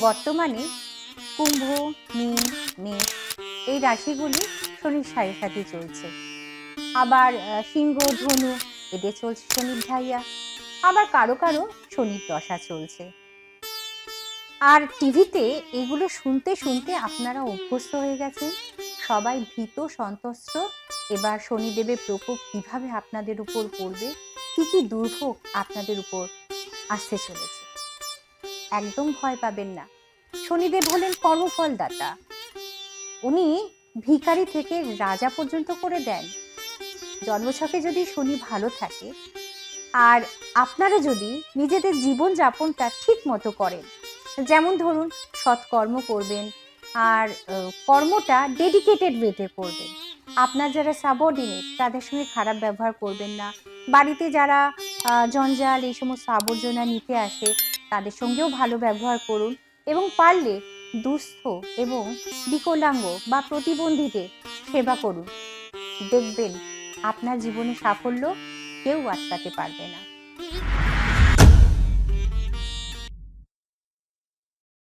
বর্তমানে কুম্ভ, মীন, মেষ এই রাশিগুলি শনির সাড়ে সাথে চলছে। আবার সিংহ, ধনু এদের চলছে শনির ধাইয়া আবার কারও কারও শনির দশা চলছে। আর টিভিতে এগুলো শুনতে শুনতে আপনারা অভ্যস্ত হয়ে গেছে সবাই ভীত সন্তস্ত এবার শনিদেবের প্রকোপ কীভাবে আপনাদের উপর পড়বে? কি কি দুর্ভোগ আপনাদের উপর আসতে চলেছে। একদম ভয় পাবেন না। শনিদেব হলেন কর্মফলদাতা। উনি ভিখারি থেকে রাজা পর্যন্ত করে দেন। জন্মছকে যদি শনি ভালো থাকে, আর আপনারা যদি নিজেদের জীবন যাপনটা ঠিক মতো করেন, যেমন ধরুন সৎকর্ম করবেন, আর কর্মটা ডেডিকেটেড ওয়েতে করবেন। আপনার যারা সাবঅর্ডিনেট তাদের সঙ্গে খারাপ ব্যবহার করবেন না। বাড়িতে যারা জঞ্জাল এই সমস্ত আবর্জনা নিতে আসে, তাদের সঙ্গেও ভালো ব্যবহার করুন এবং পারলে দুস্থ এবং বিকলাঙ্গ বা প্রতিবন্ধীদের সেবা করুন। দেখবেন আপনার জীবনে সাফল্য কেউ আটকাতে পারবে না।